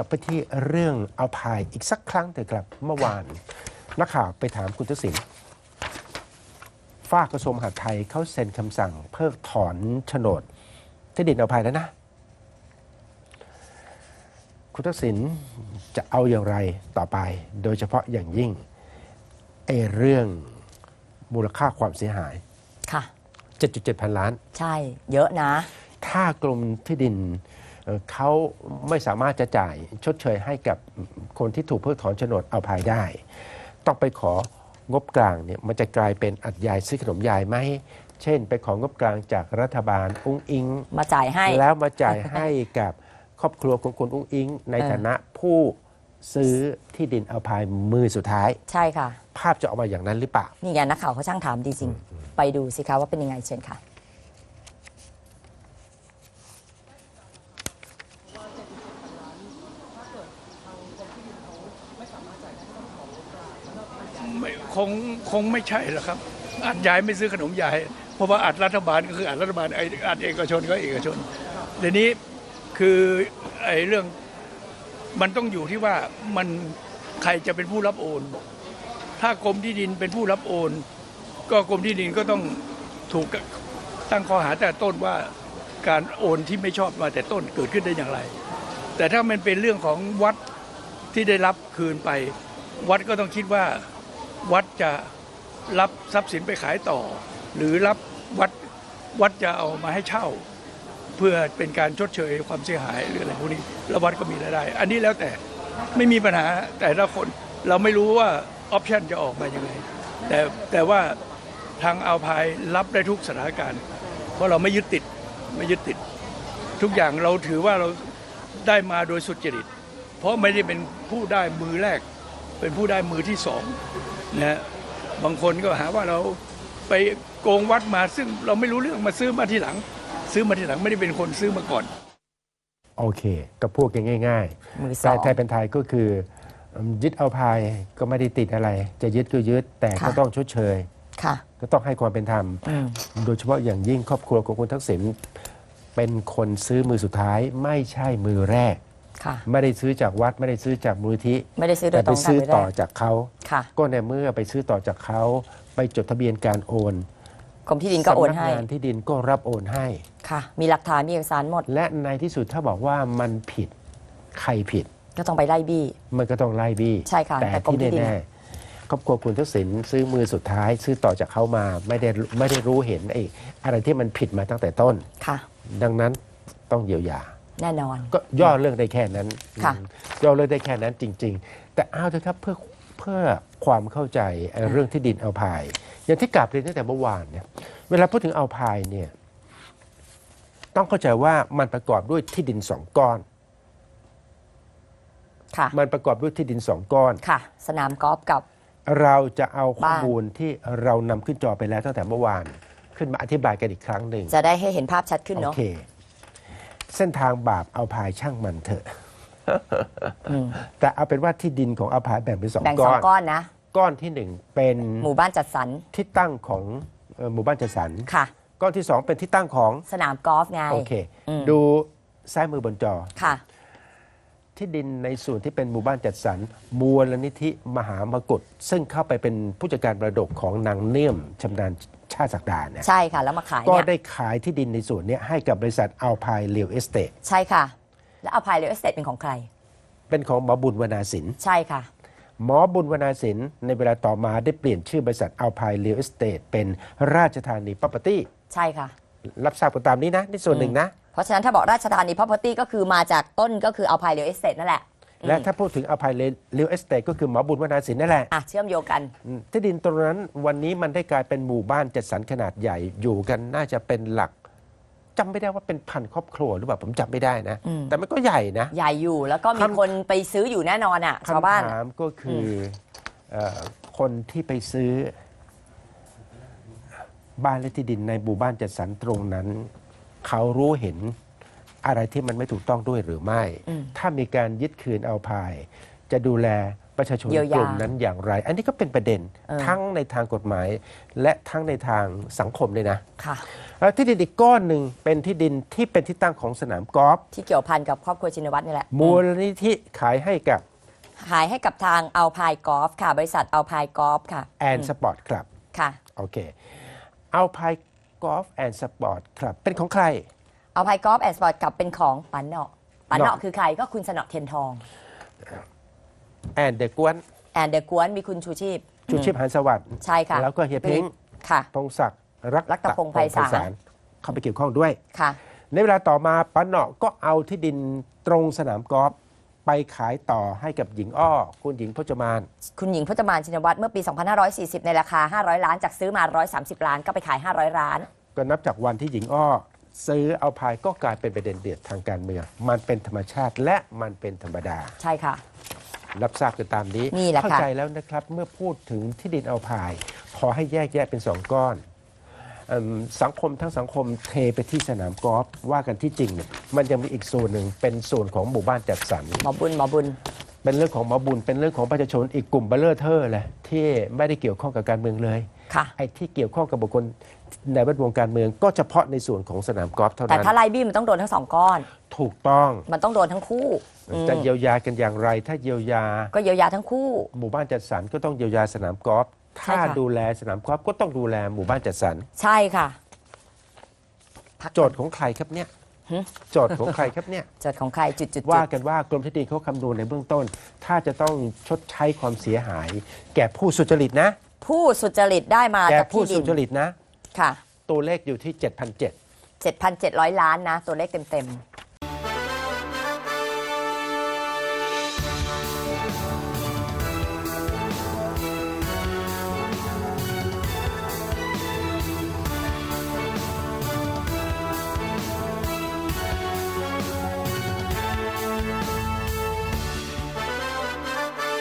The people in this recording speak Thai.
ลับไปที่เรื่องเอาพายอีกสักครั้งเถอะครับเมื่อวานนักข่าวไปถามคุณทักษิณฝ้ากกระทรวงมหาดไทยเขาเซ็นคำสั่ง เพิกถอนโฉนดที่ดินเอาพายแล้วนะ คุณทักษิณจะเอาอย่างไรต่อไป โดยเฉพาะอย่างยิ่งไอ้เรื่องมูลค่าความเสียหาย ค่ะ 7.7 พันล้าน ใช่ เยอะนะ ถ้ากรมที่ดิน เอ่อเขาไม่สามารถจะจ่ายชดเชยให้กับคนที่ถูกเพิกถอนโฉนดเอาภายได้ ต้องไปของบกลางเนี่ยมันจะกลายเป็นอัดยายซื้อขนมยายไหมเช่น ไปของงบกลางจากรัฐบาลอุ้งอิง มาจ่ายให้ แล้วมาจ่ายให้กับครอบครัวของคุณอุ้งอิง ในเออฐานะผู้ซื้อที่ดินเอาภายมือสุดท้าย ใช่ค่ะ ภาพจะออกมาอย่างนั้นหรือเปล่า นี่ไงนักข่าวเขาช่างถามดีจริงไปดูสิคะว่าเป็นยังไงเชิญค่ะ ไม่ค งคงไม่ใช่หรอกครับอัดยายไม่ซื้อขนมยาย เพราะว่าอัดรัฐบาลก็คืออัดรัฐบาลไอ้อัดเอกชนก็เอกชนเดี๋ยวนี้คือไอ้เรื่องมันต้องอยู่ที่ว่ามันใครจะเป็นผู้รับโอน ถ้ากรมที่ดินเป็นผู้รับโอน ก็กรมที่ดินก็ต้องถูกตั้งข้อหาแต่ต้นว่าการโอนที่ไม่ชอบมาแต่ต้นเกิดขึ้นได้อย่างไร แต่ถ้ามันเป็นเรื่องของวัดที่ได้รับคืนไป วัดก็ต้องคิดว่า วัดจะรับทรัพย์สินไปขายต่อ หรือรับวัดวัดจะเอามาให้เช่า เพื่อเป็นการชดเชยความเสียหายหรืออะไรพวกนี้แล้ววัดก็มีรายได้ อันนี้แล้วแต่ไม่มีปัญหาแต่ละคนเราไม่รู้ว่าออปชันจะออกมายังไงแต่แต่ว่าทางเอาพายรับได้ทุกสถานการณ์ เพราะเราไม่ยึดติดไม่ยึดติด ทุกอย่างเราถือว่าเราได้มาโดยสุจริต เพราะไม่ได้เป็นผู้ได้มือแรก เป็นผู้ได้มือที่สอง นะฮะบางคนก็หาว่าเราไปโกงวัดมาซึ่งเราไม่รู้เรื่องมาซื้อมาทีหลัง ซื้อมาทีหลังไม่ได้เป็นคนซื้อมาก่อน โอเค ก็พูดกันง่ายมือๆสแต่อง ไทยเป็นไทยก็คืออืมยึดเอาภายก็ไม่ได้ติดอะไร จะยึดก็ยึดแต่ก็ค่ะ ต้องชดเชย ค่ะ ก็ต้องให้ความเป็นธรรม อืม โดยเฉพาะอย่างยิ่งครอบครัวของคุณทักษิณเป็นคนซื้อมือสุดท้ายไม่ใช่มือแรก ค่ะ ไม่ได้ซื้อจากวัดไม่ได้ซื้อจากมูลนิธิไม่ได้ซื้อโดแต่ยตไปรงกันซื้อไปได้ต่อจากเขา ค่ะก็ในเมื่อไปซื้อต่อจากเขา ไปจดทะเบียนการโอนกรมที่ดินก็โอนสำนัให้งานที่ดินก็รับโอนให้ ค่ะ มีหลักฐานมีเอกสารหมดและในที่สุดถ้าบอกว่ามันผิดใครผิด ก็ต้องไปไล่บี้ มันก็ต้องไล่บี้ใช่ค่ะแต่แต่กรมที่ที่ดิน แน่ๆครอบครัวคุณทักษิณซื้อมือสุดท้าย ซื้อต่อจากเขามาไม่ได้ไม่ได้รู้เห็นไอ้อะไรที่มันผิดมาตั้งแต่ต้น ค่ะ ดังนั้นต้องเยียวยา แน่นอน ก็ย่อเรื่องได้แค่นั้นค่ะ อืมย่อเรื่องได้แค่นั้นจริง ๆ แต่เอาเถอะครับเพื่อเพื่อความเข้าใจไอ้เรื่องที่ดินเอาพาย อย่างที่กลับเรียนตั้งแต่เมื่อวานเนี่ยเวลาพูดถึงเอาพายเนี่ยต้องเข้าใจว่ามันประกอบด้วยที่ดินสองก้อน ค่ะ มันประกอบด้วยที่ดินสองก้อน ค่ะ สนามกอล์ฟกับ เราจะเอาข้อบ้าน มูลที่เรานำขึ้นจอไปแล้วตั้งแต่เมื่อวาน ขึ้นมาอธิบายกันอีกครั้งหนึ่งจะได้ให้เห็นภาพชัดขึ้นโอเนาะ เค เส้นทางบาปเอาพายช่างมันเถอะอืมแต่เอาเป็นว่าที่ดินของเอาพายแบ่งเป็นสองแบ่งก้สอองนก้อนนะ ก้อนที่หนึ่งเป็นหมู่บ้านจัดสรรที่ตั้งของเอ่อหมู่บ้านจัดสรรค่ะ ก้อนที่สองเป็นที่ตั้งของสนามกอล์ฟไง โอเค อืม ดูซ้ายมือบนจอ ค่ะ ที่ดินในส่วนที่เป็นหมู่บ้านจัดสรรมูลนิธิมหามกุฏซึ่งเข้าไปเป็นผู้จัดการมรดกของนางเนื่ยมชำนาญชาติศักดาเนี่ยใช่ค่ะแล้วมาขายก็เนี่ยได้ขายที่ดินในส่วนเนี้ยให้กับบริษัทอัลพายเรียลเอสเต e ใช่ค่ะ แล้วเอาพายเรลเอสเตทเป็นของใคร เป็นของหมอบุญวนาสิน ใช่ค่ะ หมอบุญวนาสินในเวลาต่อมาได้เปลี่ยนชื่อบริษัทอัลพายเรียลเอสเต e เป็นราชธานี property ใช่ค่ะ รับทราบกันตามนี้นะนี่ส่วนหนึ่งนะ เพราะฉะนั้นถ้าบอกราชธานี property ก็คือมาจากต้นก็คือเอาพายเรลเอสเตทนั่นแหละและถ้าพูดถึงอัลพายเรียลเอสเต e ก็คือหมอบุญวนาสินนั่นแหละอะเชื่อมโยงกันอืมที่ดินตรงนั้นวันนี้มันได้กลายเป็นหมู่บ้านจัดสรรขนาดใหญ่อยู่กันน่าจะเป็นหลักจำไม่ได้ว่าเป็นพันครอบครัวหรือเปล่าผมจำไม่ได้นะ อืมแต่มันก็ใหญ่นะ ใหญ่อยู่แล้วก็มีคำ คนไปซื้ออยู่แน่นอนอะชาวบ้านคำถามก็คืออเอ่อคนที่ไปซื้อ บ้านและที่ดินในหมู่บ้านจัดสรรตรงนั้น เขารู้เห็นอะไรที่มันไม่ถูกต้องด้วยหรือไม่อืมถ้ามีการยึดคืนเอาภาย จะดูแลไปประชาชนเยียวยากลุ่มนั้นอย่างไร อันนี้ก็เป็นประเด็นเออทั้งในทางกฎหมาย และทั้งในทางสังคมเลยนะค่ะแล้วที่ดินอีกก้อนหนึ่งเป็นที่ดินที่เป็นที่ตั้งของสนามกอล์ฟที่เกี่ยวพันกับครอบครัวชินวัตรนี่แหละมูลนิธิขายให้กับ ขายให้กับทางเอาพายกอล์ฟค่ะ บริษัทเอาพายกอล์ฟค่ะแอนสปอร์ตคลับค่ะโอเคเอาพาย กอล์ฟแอนสปอร์ตคลับเป็นของใคร เอาพายกอล์ฟแอนด์สปอร์ตกับเป็นของปันเนาะปันเนาะเนาะคือใครก็คุณสนอเทียนทอง แอนเดกวนแอนเดอะกวนมีคุณชูชีพ ชูชีพหันสวัสดิ์ใช่ค่ะ แล้วก็เฮียเพ้งค่ะพงศักดิ์รักรักตะพงษ์ไพศาลเข้าไปเกี่ยวข้องด้วยค่ะ ในเวลาต่อมาปันเนาะก็เอาที่ดินตรงสนามกอล์ฟ ไปขายต่อให้กับหญิงอ้อ คุณหญิงพจมาน คุณหญิงพจมานชินวัตรเมื่อปี 2540 ในราคา 500 ล้านจากซื้อมา 130 ล้านก็ไปขาย 500 ล้าน ก็นับจากวันที่หญิงอ้อ ซื้อเอาพายก็กลายเป็นประเด็นเดือดทางการเมือง มันเป็นธรรมชาติและมันเป็นธรรมดา ใช่ค่ะ รับทราบกันตามนี้ นี่แหละค่ะ เข้าใจแล้วนะครับ เมื่อพูดถึงที่ดินเอาพาย ขอให้แยกแยะเป็นสองก้อนเอิ่ม สังคมทั้งสังคมเทไปที่สนามกอล์ฟว่ากันที่จริงเนี่ยมันยังมีอีกส่วนหนึ่งเป็นส่วนของหมู่บ้านจัดสรรหมอบุญหมอบุญ เป็นเรื่องของหมอบุญเป็นเรื่องของประชาชนอีกกลุ่มเบลเลอร์เทอร์เลยที่ไม่ได้เกี่ยวข้องกับการเมืองเลยค่ะ ไอ้ที่เกี่ยวข้องกับบุคคลในแวดวงการเมืองก็เฉพาะในส่วนของสนามกอล์ฟเท่าแต่นั้นถ้าไล่บี้มันต้องโดนทั้งสองก้อน ถูกต้องมันต้องโดนทั้งคู่อืมจะเยียวยากันอย่างไร ถ้าเยียวยาก็เยียวยาทั้งคู่ หมู่บ้านจัดสรรก็ต้องเยียวยาสนามกอล์ฟใช่ ถ้าค่ะ ดูแลสนามกอล์ฟก็ต้องดูแลหมู่บ้านจัดสรรใช่ค่ะ พัก โจทย์ของใครครับเนี่ยหึ โจทย์ของใครครับเนี่ยโจทย์ของใครจุดจุดว่ากันว่ากรมที่ดินเขาคำนวณในเบื้องต้น ถ้าจะต้องชดใช้ความเสียหาย แก่ผู้สุจริตนะ ผู้สุจริตได้มาแก่จากผู้ที่ดิสุนจริตนะ ค่ะ ตัวเลขอยู่ที่ 7,700 7,700 ล้านนะ ตัวเลขเต็ม